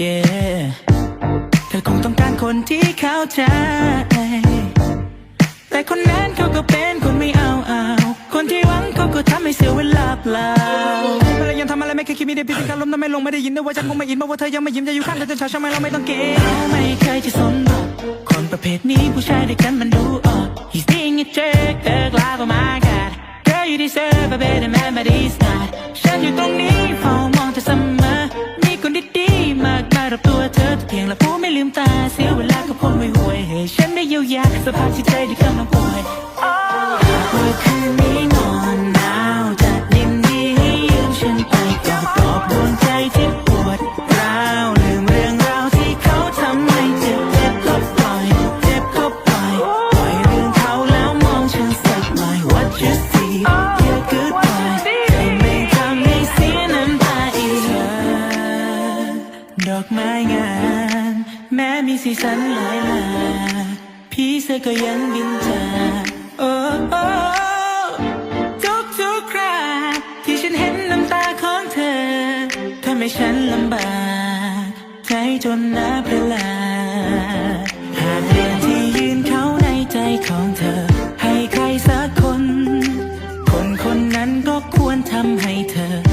yeah เธอคงต้องการคนที่เข้าใจ แต่คนนั้นเขาก็เป็นคนไม่เอาเอาคนที่หวังเขาก็ทำให้เสียเวลาเปล่าอะไรยังทำอะไรไม่เคยคิดมีได้พิธีการล้มทำไม่ลงไม่ได้ยินนะว่าฉันคงไม่อินเพราะว่าเธอยังไม่ยิ้มจะอยู่ข้างเธอจนเช้าใช่ไหมเราไม่ต้องเกรงเราไม่เคยจะสนหรอกคนประเภทนี้ผู้ชายด้วยกันมันดูออก He's being a jerk เลิกลาก็ my god Girl you deserve a better man but he's not ฉันอยู่ตรงนี้เฝ้ามองเธอเสมอ รับตัวเธอแต่เพียงละผู้ไม่ลืมตาเสียเวลากับคนไม่ห่วยให้ฉันได้เยียวยาสภาพจิตใจที่กำลังป่วย มีสีสันหลายหลากพี่เสือก็ยังบินจากโอ้โอ้ทุกทุกคราที่ฉันเห็นน้ำตาของเธอทำให้ฉันลำบากใจจนน้าประหลาดหากเรื่องที่ยืนเขาในใจของเธอ ให้ใครสักคน คนคนนั้นก็ควรทำให้เธอ